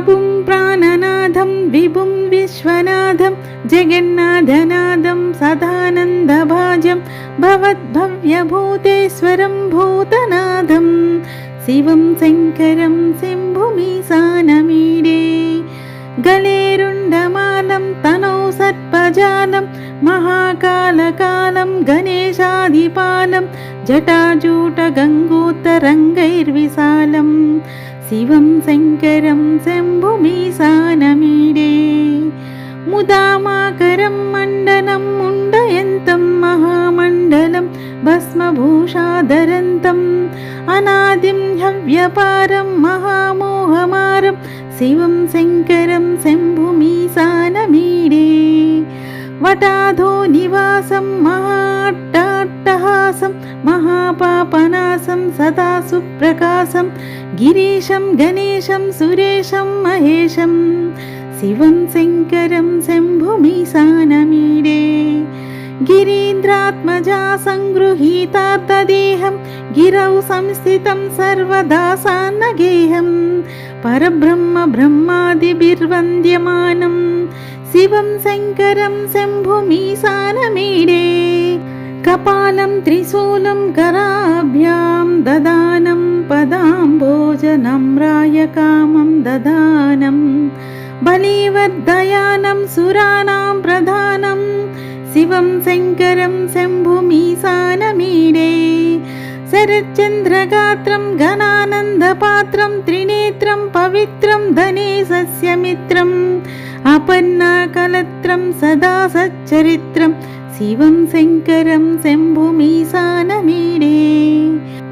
प्रभुं प्राणनाथं विभुं विश्वनाथं जगन्नाथनाथं सदानन्दभाजं भवद्भव्यभूतेश्वरं भूतनाथं शिवं शङ्करं शम्भुमीसानमीडे गलेरुण्डमालं तनौ सर्पजालं महाकालकालं गणेशाधिपालं जटाजूटगङ्गोत्तरङ्गैर्विशालं शिवं शङ्करं शम्भुमीसानमीडे मुदामाकरं मण्डनं मुण्डयन्तं महामण्डलं भस्मभूषाधरन्तम् अनादिं हव्यपारं महामोहमारं शिवं शङ्करं शम्भुमीसानमीडे वटाधो निवासं महापापनासं सदा सुप्रकाशं गिरीशं गणेशं सुरेशं महेशं। शिवं शङ्करं शम्भुमीसानमीडे गिरीन्द्रात्मजा सङ्गृहीतार्थदेहं गिरौ संस्थितं सर्वदा सान्नगेहं। परब्रह्म ब्रह्मादिभिर्वन्द्यमानं। शिवं शङ्करं शम्भुमीसानमीडे कपालं त्रिशूलं कराभ्यां ददानं पदाम्भोजनं रायकामं ददानं बलिवर्धयानं सुराणां प्रधानं शिवं शङ्करं शम्भुमीसानमीडे शरच्चन्द्रगात्रं घनानन्दपात्रं त्रिनेत्रं पवित्रं धने सस्यमित्रम् अपन्नाकलत्रं सदा सच्चरित्रं शिवं शङ्करं शम्भुमीसानमीडे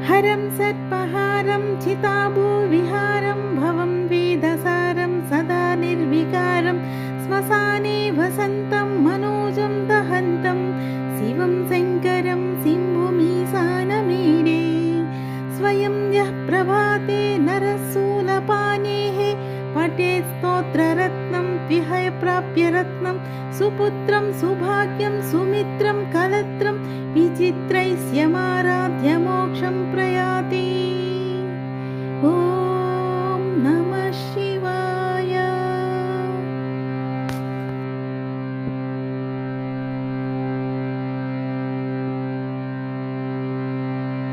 हरं सर्पहारं चिताभूविहारं भवं वेदसारं सदा निर्विकारं श्मशाने वसन्तं मनोजं दहन्तं शिवं शङ्करं सिंहमीसानमीडे स्वयं यः प्रभाते नरशूलपानेः पठे स्तोत्ररत्नं विहय प्राप्य रत्नं सुपुत्रं सुभाग्यं 23.